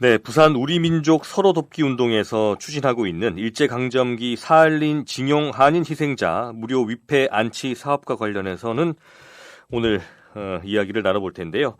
네, 부산 우리민족 서로 돕기 운동에서 추진하고 있는 일제강점기 사할린 징용 한인 희생자 무료 위패 안치 사업과 관련해서는 오늘 어, 이야기를 나눠볼 텐데요.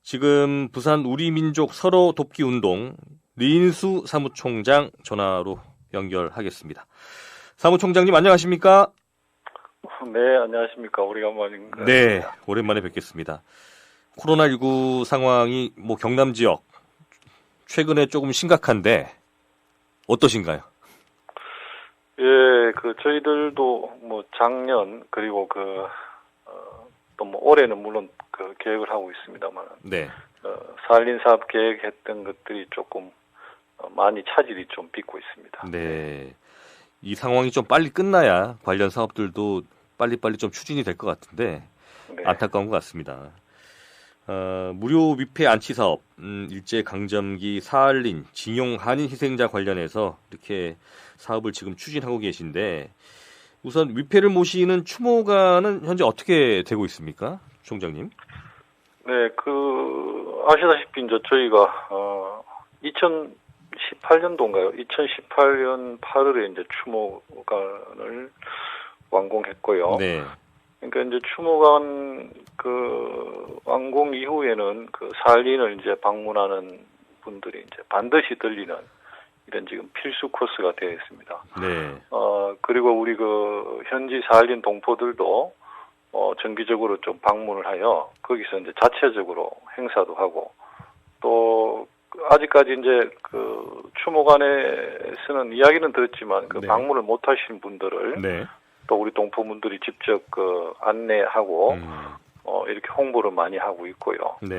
지금 부산 우리민족 서로 돕기 운동 린수 사무총장 전화로 연결하겠습니다. 사무총장님 안녕하십니까? 네, 안녕하십니까. 오래간만입니다. 네, 오랜만에 뵙겠습니다. 코로나19 상황이 뭐 경남 지역 최근에 조금 심각한데 어떠신가요? 예, 그 저희들도 뭐 작년 그리고 그 어, 또뭐 올해는 물론 그 계획을 하고 있습니다만 네. 어, 살린 사업 계획했던 것들이 조금 어, 많이 차질이 좀 빚고 있습니다. 네. 이 상황이 좀 빨리 끝나야 관련 사업들도 빨리빨리 좀 추진이 될 것 같은데 네. 안타까운 것 같습니다. 어, 무료 위패 안치 사업, 음, 일제 강점기 사할린 징용 한인 희생자 관련해서 이렇게 사업을 지금 추진하고 계신데 우선 위패를 모시는 추모가는 현재 어떻게 되고 있습니까, 총장님? 네, 그 아시다시피 이제 저희가 어 2018년도인가요? 2018년 8월에 이제 추모관을 완공했고요. 네, 그러니까 이제 추모관 그 완공 이후에는 그 살린을 이제 방문하는 분들이 이제 반드시 들리는 이런 지금 필수 코스가 되어 있습니다. 네, 어 그리고 우리 그 현지 살린 동포들도 어 정기적으로 좀 방문을 하여 거기서 이제 자체적으로 행사도 하고 또 아직까지 이제 그 추모관에서는 이야기는 들었지만 그 네. 방문을 못 하신 분들을 네. 또 우리 동포분들이 직접 그 안내하고 음, 어 이렇게 홍보를 많이 하고 있고요. 네,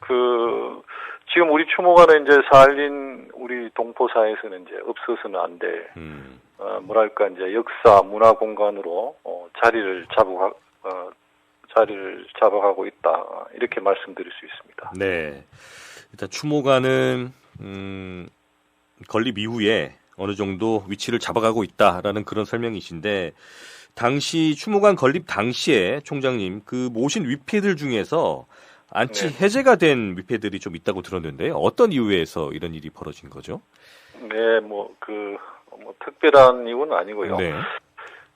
그 지금 우리 추모관에 이제 살린 우리 동포사에서는 이제 없어서는 안 될 음, 어, 뭐랄까 이제 역사 문화 공간으로 어, 자리를 잡아 어, 자리를 잡아가고 있다 이렇게 말씀드릴 수 있습니다. 네. 일단 추모관은 음, 건립 이후에 어느 정도 위치를 잡아가고 있다라는 그런 설명이신데 당시 추모관 건립 당시에 총장님 그 모신 위패들 중에서 안치 네. 해제가 된 위패들이 좀 있다고 들었는데요. 어떤 이유에서 이런 일이 벌어진 거죠? 네, 뭐그 뭐 특별한 이유는 아니고요. 네.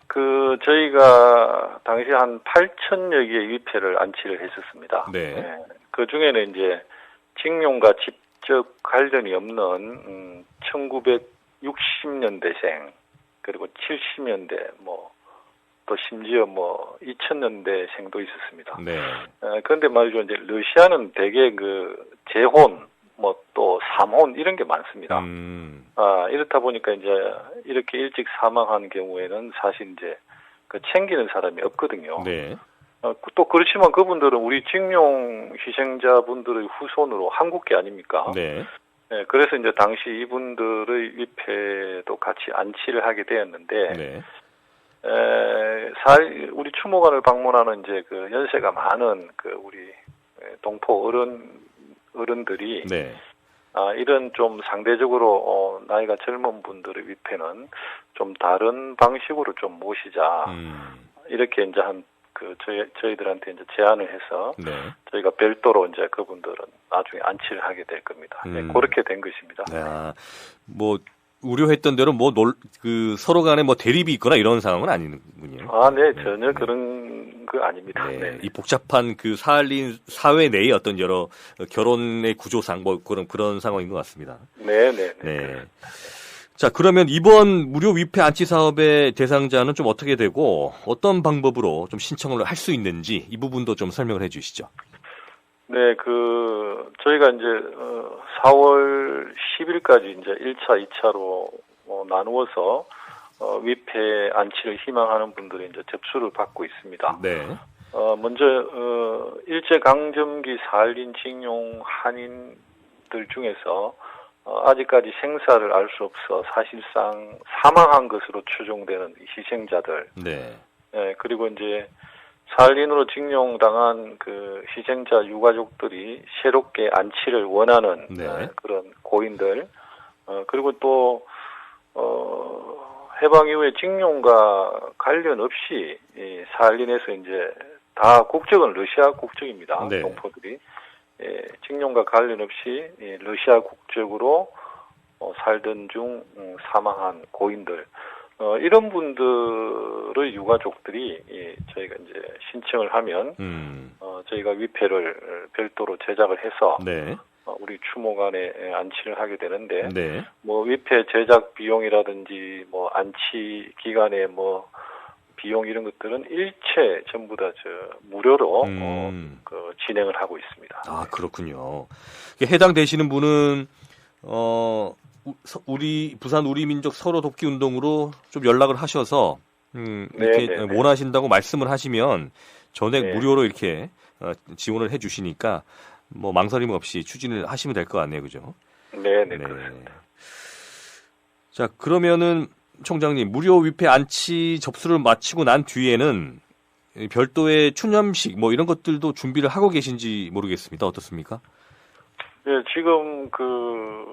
그 저희가 당시 한 8천여 개의 위패를 안치를 했었습니다. 네. 그 중에는 이제 징용과 직접 관련이 없는 음, 1960년대생 그리고 70년대 뭐 또 심지어 뭐 2000년대생도 있었습니다. 네. 어, 그런데 말이죠 이제 러시아는 대개 그 재혼 뭐 또 삼혼 이런 게 많습니다. 음, 아, 이렇다 보니까 이제 이렇게 일찍 사망한 경우에는 사실 이제 그 챙기는 사람이 없거든요. 네. 어, 그- 또 그렇지만 그분들은 우리 징용 희생자분들의 후손으로 한국 계 아닙니까? 네. 네, 그래서 이제 당시 이분들의 위패도 같이 안치를 하게 되었는데, 네. 에, 사, 우리 추모관을 방문하는 이제 그 연세가 많은 그 우리 에, 동포 어른 어른들이 네. 아, 이런 좀 상대적으로 어, 나이가 젊은 분들의 위패는 좀 다른 방식으로 좀 모시자 음, 이렇게 이제 한 그 저희 저희들한테 이제 제안을 해서 네. 저희가 별도로 이제 그분들은 나중에 안치를 하게 될 겁니다. 네, 음. 그렇게 된 것입니다. 아, 뭐 우려했던 대로 뭐 그 서로 간에 뭐 대립이 있거나 이런 상황은 아니군요. 아, 네, 네, 전혀 네. 그런 거 아닙니다. 네, 네. 이 복잡한 그 사할린 사회 내의 어떤 여러 결혼의 구조상 뭐 그런 그런 상황인 것 같습니다. 네, 네, 네. 네. 자, 그러면 이번 무료 위패 안치 사업의 대상자는 좀 어떻게 되고 어떤 방법으로 좀 신청을 할 수 있는지 이 부분도 좀 설명을 해 주시죠. 네, 그 저희가 이제 어, 4월 10일까지 이제 1차, 2차로 어, 나누어서 어, 위패 안치를 희망하는 분들이 이제 접수를 받고 있습니다. 네. 어, 먼저 어, 일제 강점기 살린 징용 한인들 중에서 어, 아직까지 생사를 알 수 없어 사실상 사망한 것으로 추정되는 이 희생자들, 네. 예, 그리고 이제 살린으로 징용당한 그 희생자 유가족들이 새롭게 안치를 원하는 네. 어, 그런 고인들, 어, 그리고 또 어, 해방 이후에 징용과 관련 없이 이 살린에서 이제 다 국적은 러시아 국적입니다. 네. 동포들이. 예, 징용과 관련 없이 예, 러시아 국적으로 어, 살던 중 음, 사망한 고인들 어, 이런 분들의 유가족들이 예, 저희가 이제 신청을 하면 음. 어, 저희가 위패를 별도로 제작을 해서 네. 어, 우리 추모관에 예, 안치를 하게 되는데 네. 뭐 위패 제작 비용이라든지 뭐 안치 기간에 뭐 비용 이런 것들은 일체 전부 다 저 무료로 어, 음. 그 진행을 하고 있습니다. 아, 그렇군요. 이게 해당 되시는 분은 어 우- 우리 부산 우리 민족 서로 돕기 운동으로 좀 연락을 하셔서 음, 이렇게 네, 네, 네. 원하신다고 말씀을 하시면 전액 네. 무료로 이렇게 어, 지원을 해 주시니까 뭐 망설임 없이 추진을 하시면 될 것 같네요. 그죠? 네, 네, 그렇습니다. 자, 그러면은 총장님, 무료 위패 안치 접수를 마치고 난 뒤에는 이 별도의 추념식 뭐 이런 것들도 준비를 하고 계신지 모르겠습니다. 어떻습니까? 네, 지금 그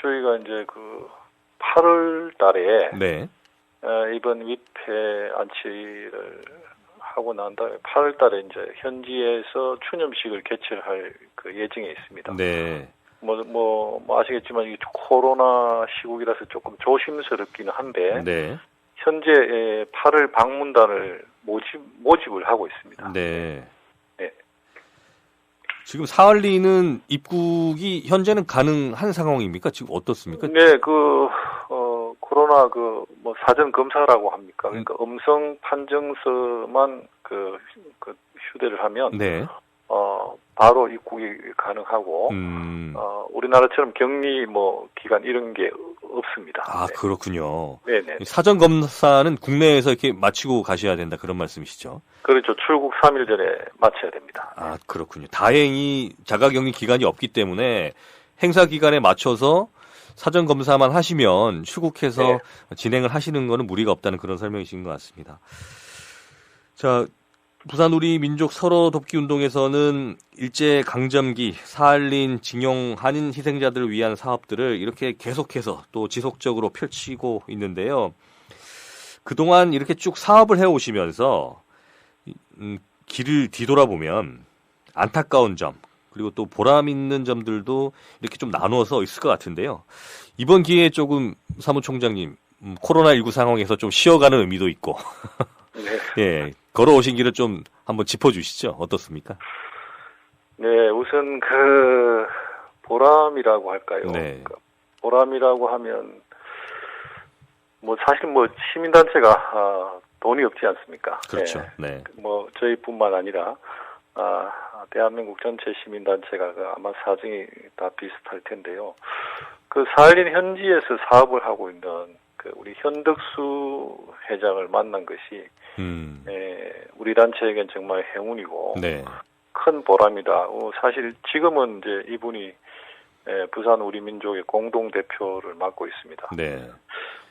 저희가 이제 그 8월 달에 네. 어, 이번 위패 안치를 하고 난 다음에 8월 달에 이제 현지에서 추념식을 개최할 그 예정에 있습니다. 네. 뭐, 뭐, 뭐 아시겠지만 이게 코로나 시국이라서 조금 조심스럽기는 한데 네. 현재 8월 방문단을 모집 모집을 하고 있습니다. 네. 네. 지금 사할리는 입국이 현재는 가능한 상황입니까? 지금 어떻습니까? 네, 그 어, 코로나 그 뭐 사전 검사라고 합니까? 음. 그러니까 음 성 판정서만 그, 그 휴대를 하면 네. 어 바로 입국이 가능하고 음. 어 우리나라처럼 격리 뭐 기간 이런 게 없습니다. 아, 그렇군요. 네, 네. 사전 검사는 국내에서 이렇게 마치고 가셔야 된다 그런 말씀이시죠? 그렇죠. 출국 3일 전에 마쳐야 됩니다. 아, 그렇군요. 다행히 자가격리 기간이 없기 때문에 행사 기간에 맞춰서 사전 검사만 하시면 출국해서 네. 진행을 하시는 거는 무리가 없다는 그런 설명이신 것 같습니다. 자, 부산 우리 민족 서로 돕기 운동에서는 일제 강점기 사할린 징용 한인 희생자들을 위한 사업들을 이렇게 계속해서 또 지속적으로 펼치고 있는데요. 그동안 이렇게 쭉 사업을 해 오시면서 음, 길을 뒤돌아보면 안타까운 점 그리고 또 보람 있는 점들도 이렇게 좀 나누어서 있을 것 같은데요. 이번 기회에 조금 사무총장님 음, 코로나 19 상황에서 좀 쉬어가는 의미도 있고 네. 예 걸어오신 길을 좀 한번 짚어주시죠. 어떻습니까? 네, 우선 그 보람이라고 할까요? 네. 그 보람이라고 하면 뭐 사실 뭐 시민단체가 아, 돈이 없지 않습니까? 그렇죠. 네. 네. 뭐 저희뿐만 아니라 아, 대한민국 전체 시민단체가 그 아마 사정이 다 비슷할 텐데요. 그 사할린 현지에서 사업을 하고 있는 그 우리 현덕수 회장을 만난 것이 음. 에, 우리 단체에겐 정말 행운이고 네. 큰 보람이다. 어, 사실 지금은 이제 이분이 에, 부산 우리 민족의 공동 대표를 맡고 있습니다. 네.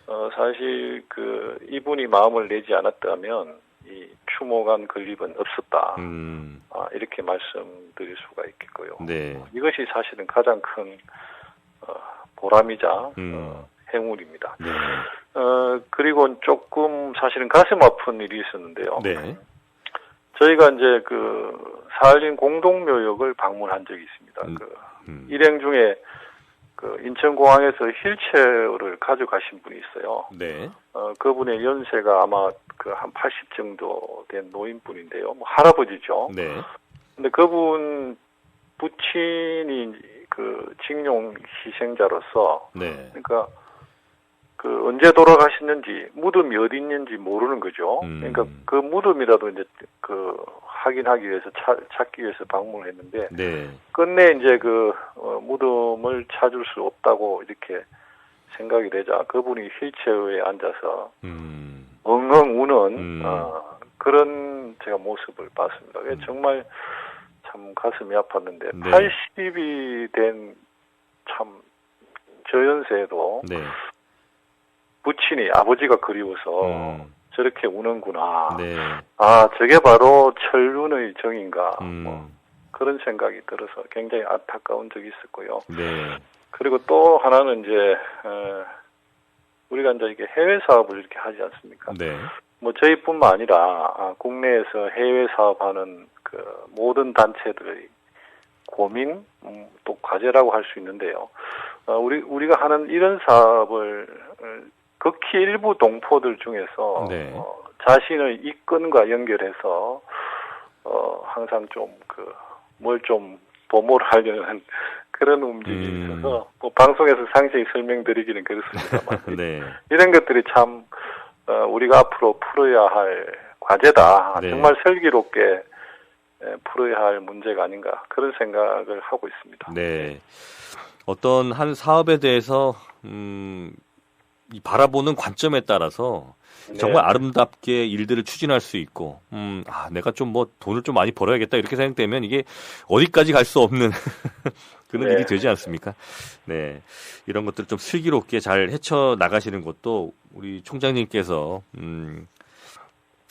어, 사실 그 이분이 마음을 내지 않았다면 이 추모관 건립은 없었다. 음. 아, 이렇게 말씀드릴 수가 있겠고요. 네. 이것이 사실은 가장 큰 어, 보람이자 음. 어, 행운입니다. 네. 어, 그리고 조금 사실은 가슴 아픈 일이 있었는데요. 네. 저희가 이제 그 사할린 공동묘역을 방문한 적이 있습니다. 음. 그 음. 일행 중에 그 인천공항에서 휠체어를 가져가신 분이 있어요. 네. 어, 그분의 연세가 아마 그 한 80 정도 된 노인분인데요. 뭐 할아버지죠. 네. 근데 그분 부친이 그 징용 희생자로서 네. 그러니까 그 언제 돌아가셨는지 무덤이 어디 있는지 모르는 거죠. 음. 그러니까 그 무덤이라도 이제 그 확인하기 위해서 차- 찾기 위해서 방문을 했는데 네. 끝내 이제 그 어, 무덤을 찾을 수 없다고 이렇게 생각이 되자 그분이 휠체어에 앉아서 음. 엉엉 우는 음. 어, 그런 제가 모습을 봤습니다. 그게 정말 참 가슴이 아팠는데 네. 80이 된 참 저연세에도 네. 부친이 아버지가 그리워서 음. 저렇게 우는구나. 네. 아 저게 바로 철륜의 정인가. 뭐 음. 그런 생각이 들어서 굉장히 안타까운 적이 있었고요. 네. 그리고 또 하나는 이제 어, 우리가 이제 이게 해외 사업을 이렇게 하지 않습니까? 네. 뭐 저희뿐만 아니라 아, 국내에서 해외 사업하는 그 모든 단체들의 고민, 음, 또 과제라고 할 수 있는데요. 어, 우리 우리가 하는 이런 사업을 어, 극히 일부 동포들 중에서 네. 어, 자신의 이권과 연결해서 어, 항상 좀 그 뭘좀 보모를 하려는 그런 움직임이 음. 있어서 뭐 방송에서 상세히 설명드리기는 그렇습니다만 네. 이런 것들이 참 어, 우리가 앞으로 풀어야 할 과제다. 네. 정말 슬기롭게 에, 풀어야 할 문제가 아닌가 그런 생각을 하고 있습니다. 네. 어떤 한 사업에 대해서 음, 이 바라보는 관점에 따라서 네. 정말 아름답게 일들을 추진할 수 있고, 음, 아, 내가 좀 뭐 돈을 좀 많이 벌어야겠다 이렇게 생각되면 이게 어디까지 갈 수 없는 그런 네. 일이 되지 않습니까? 네. 이런 것들 좀 슬기롭게 잘 헤쳐 나가시는 것도 우리 총장님께서, 음,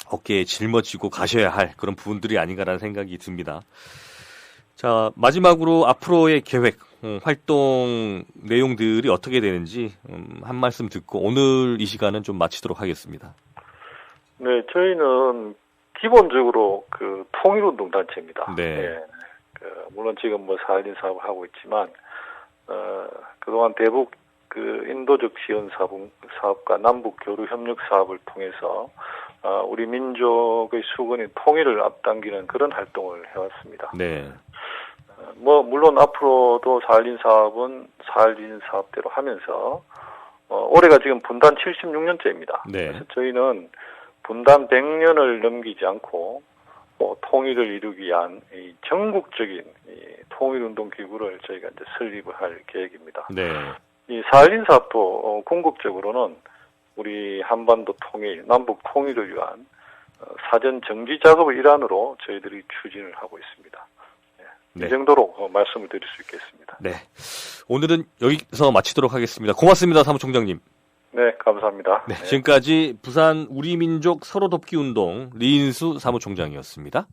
어깨에 짊어지고 가셔야 할 그런 부분들이 아닌가라는 생각이 듭니다. 자, 마지막으로 앞으로의 계획, 음, 활동 내용들이 어떻게 되는지 음, 한 말씀 듣고 오늘 이 시간은 좀 마치도록 하겠습니다. 네, 저희는 기본적으로 그 통일운동 단체입니다. 네. 예, 그 물론 지금 뭐 사회인 사업을 하고 있지만 어, 그동안 대북 그 인도적 지원 사업, 사업 과 남북 교류 협력 사업을 통해서 어, 우리 민족의 수건인 통일을 앞당기는 그런 활동을 해왔습니다. 네. 어, 뭐 물론 앞으로도 사할린 사업은 사할린 사업대로 하면서 어, 올해가 지금 분단 76년째입니다. 네. 그래서 저희는 분단 100년을 넘기지 않고 뭐 통일을 이루기 위한 이 전국적인 이 통일운동 기구를 저희가 이제 설립을 할 계획입니다. 네. 이 사할린 사업도 어, 궁극적으로는 우리 한반도 통일, 남북 통일을 위한 어, 사전 정지 작업의 일환으로 저희들이 추진을 하고 있습니다. 네. 이 정도로 어, 말씀을 드릴 수 있겠습니다. 네. 오늘은 여기서 마치도록 하겠습니다. 고맙습니다, 사무총장님. 네, 감사합니다. 네. 지금까지 부산 우리민족 서로 돕기 운동 리인수 사무총장이었습니다.